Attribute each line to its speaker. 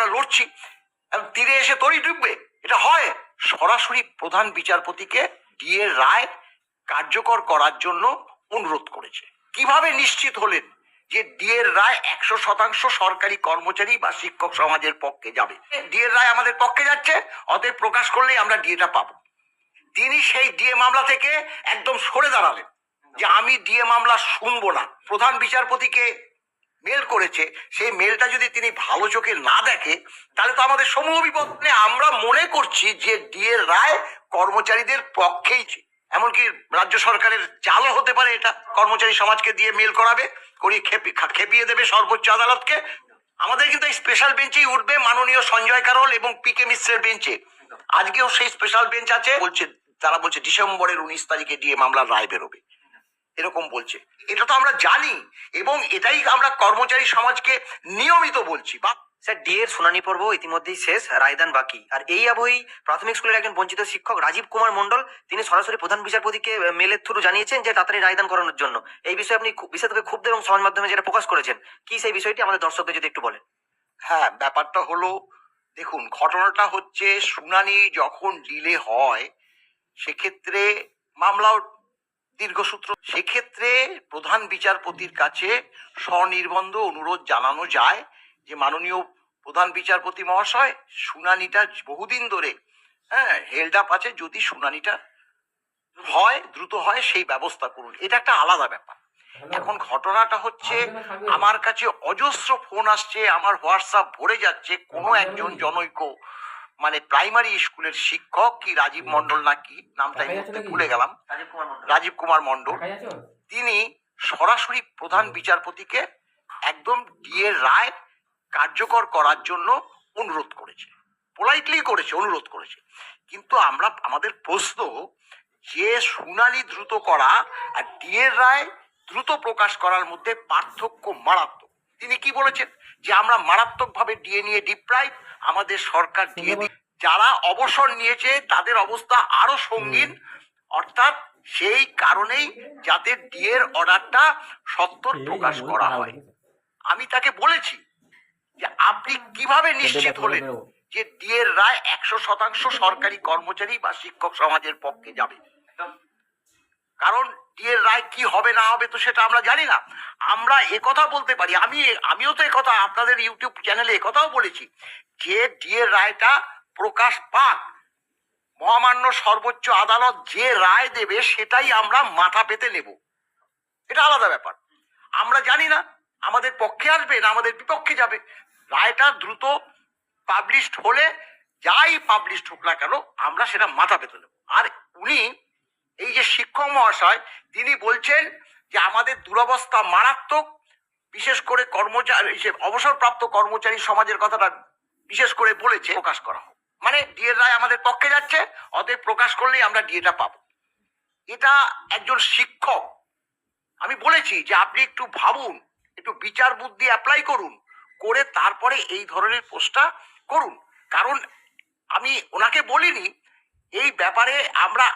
Speaker 1: আমরা লড়ছি তীরে এসে তরি ডুববে। এটা হয় সরাসরি প্রধান বিচারপতিকে ডিএ রায় কার্যকর করার জন্য অনুরোধ করেছে। কীভাবে নিশ্চিত হলেন যে ডিএর রায় একশো শতাংশ সরকারি কর্মচারী বা শিক্ষক সমাজের পক্ষে যাবে? ডিএর রায় আমাদের পক্ষে যাচ্ছে, অতএব প্রকাশ করলেই আমরা ডিএটা পাবো। তিনি সেই ডিএ মামলা থেকে একদম সরে দাঁড়ালেন যে আমি ডিএ মামলা শুনব না। প্রধান বিচারপতিকে মেল করেছে, সেই মেলটা যদি তিনি ভালো চোখে না দেখে, তাহলে তো আমাদের সমূহ বিপদ। মানে আমরা মনে করছি যে ডিএ রায় কর্মচারীদের পক্ষেই এমনকি রাজ্য সরকারের চালও হতে পারে এটা। কর্মচারী সমাজকে দিয়ে মেল করাবে, করিয়ে খেপি খেপিয়ে দেবে সর্বোচ্চ আদালতকে। আমাদের কিন্তু এই স্পেশাল বেঞ্চেই উঠবে মাননীয় সঞ্জয় কারল এবং পি কে মিশ্রের বেঞ্চে আজকেও সেই স্পেশাল বেঞ্চ আছে, বলছে তারা বলছে ডিসেম্বরের উনিশ তারিখে দিয়ে মামলার রায় বেরোবে। এরকম বলছে। এটা তো আমরা জানি এবং এটাই আমরা কর্মচারী সমাজকে নিয়মিত বলছি। বা
Speaker 2: স্যার ডি এর শুনানি পর্ব ইতিমধ্যেই শেষ রায়দান বাকি। আর এই আবহেই প্রাথমিক স্কুলের একজন বঞ্চিত শিক্ষক রাজীব কুমার মন্ডল তিনি সরাসরি প্রধান বিচারপতিকে মেলের থ্রু জানিয়েছেন যে তাড়াতাড়ি রায়দান করানোর জন্য। এই বিষয়ে আপনি খুব- বিশেষভাবে ক্ষুব্ধ এবং সমাজ মাধ্যমে যেটা প্রকাশ করেছেন কি সেই বিষয়টি আমাদের দর্শকদের যদি একটু বলেন?
Speaker 1: হ্যাঁ ব্যাপারটা হলো দেখুন ঘটনাটা হচ্ছে শুনানি যখন ডিলে হয় সেক্ষেত্রে মামলাও দীর্ঘসূত্র। সেক্ষেত্রে প্রধান বিচারপতির কাছে স্বনির্বন্ধ অনুরোধ জানানো যায় যে মাননীয় প্রধান বিচারপতি মহাশয় শুনানিটা বহুদিন ধরে হ্যাঁ হেল্ড আপ আছে। যদি শুনানিটা হয় দ্রুত হয় সেই ব্যবস্থা করুন। এটা একটা আলাদা ব্যাপার। এখন ঘটনাটা হচ্ছে আমার কাছে অজস্র ফোন আসছে আমার হোয়াটসঅ্যাপ ভরে যাচ্ছে কোনো একজন জনৈক মানে প্রাইমারি স্কুলের শিক্ষক কি রাজীব মন্ডল না কি? নামটা এই মুহূর্তে ভুলে গেলাম।
Speaker 2: রাজীব কুমার মন্ডল
Speaker 1: রাজীব কুমার মন্ডল তিনি সরাসরি প্রধান বিচারপতিকে একদম ডিএ রায় কার্যকর করার জন্য অনুরোধ করেছে। পোলাইটলি করেছে অনুরোধ করেছে। কিন্তু আমরা আমাদের প্রশ্ন যে শুনানি দ্রুত করা আর ডিএ রায় দ্রুত প্রকাশ করার মধ্যে পার্থক্য মারাত্মক। তিনি কি বলেছেন? যে আমরা মারাত্মকভাবে ডিএ নিয়ে ডিপ্রাইভ আমাদের সরকার ডিএ যারা অবসর নিয়েছে তাদের অবস্থা আরও সঙ্গীন। অর্থাৎ সেই কারণেই যাতে ডিএর অর্ডারটা সত্তর প্রকাশ করা হয়। আমি তাকে বলেছি যে আপনি কীভাবে নিশ্চিত হলেন যে ডিএর রায় একশো শতাংশ সরকারি কর্মচারী বা শিক্ষক সমাজের পক্ষে যাবে? কারণ ডিএর রায় কি হবে, না হবে তো সেটা আমরা জানি না। আমরা একথা বলতে পারি। আমি, আমিও তো একথা আপনাদের ইউটিউব চ্যানেলে একথাও বলেছি যে ডিএর রায়টা প্রকাশ পাক। মহামান্য সর্বোচ্চ আদালত যে রায় দেবে সেটাই আমরা মাথা পেতে নেব। এটা আলাদা ব্যাপার। আমরা জানি না, আমাদের পক্ষে আসবে না, আমাদের বিপক্ষে যাবে। রায়টা দ্রুত পাবলিশড হলে, যাই পাবলিশড হোক না কেন, আমরা সেটা মাথা পেতে নেব। আর উনি এই যে শিক্ষক মহাশয়, তিনি বলছেন যে আমাদের দুরবস্থা মারাত্মক, বিশেষ করে কর্মচারী অবসরপ্রাপ্ত কর্মচারী সমাজের কথাটা বিশেষ করে বলেছে, প্রকাশ করা হোক। মানে ডিএর রায় আমাদের পক্ষে যাচ্ছে, অতএব প্রকাশ করলেই আমরা ডিএটা পাবো। এটা একজন শিক্ষক, আমি বলেছি যে আপনি একটু ভাবুন, একটু বিচার বুদ্ধি অ্যাপ্লাই করুন, করে তারপরে এই ধরনের পোস্টটা করুন। কারণ আমি ওনাকে বলিনি, এই ব্যাপারে আমরা